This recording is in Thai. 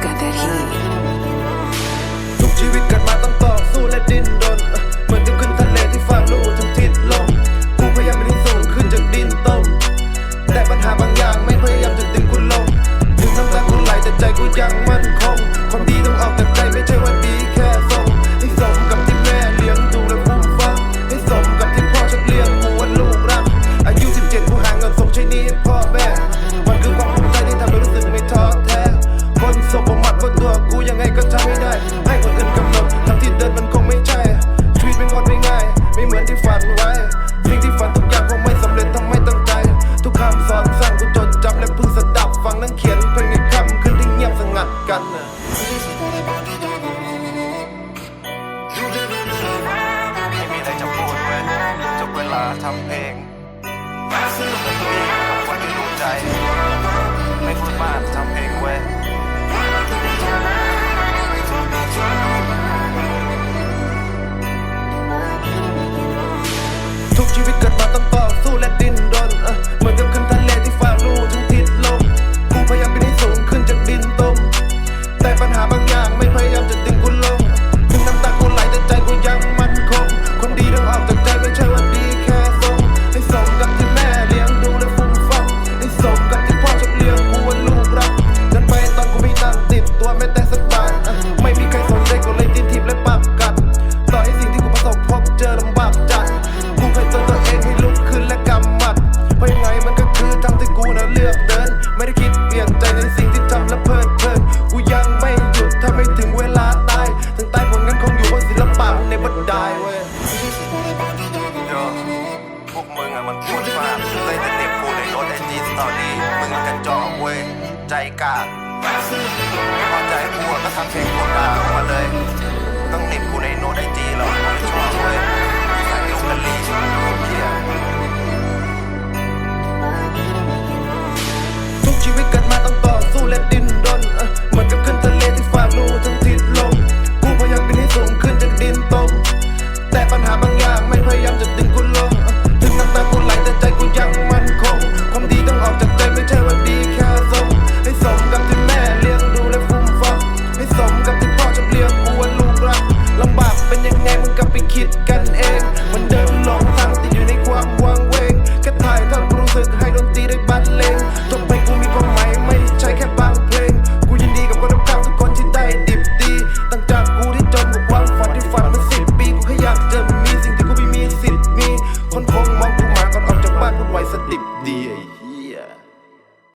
got that heat. ลาทำเพลงซื้อประตูวันที่รู้ใจ เหล่นี้มึงกระจอกเว้ยใจกาดไม่พอใจกูก็ทำเพลยงกูด่าออกมาเลย ต้องหนีบกูในโน้ตไอจีหรอกไม่ชอบเว้ยใส่ลูกะลีกทุกชีวิตเกิดมาต้องต่อสู้และดิ้นรนเหมือนกับขึ้นทะเลที่ฝ่าลูทั้งทิศลมกูพยายามปีนให้สูงขึ้นจากดินตมแต่ปัญหาบางอย่างไม่พยายามจะดึงกูล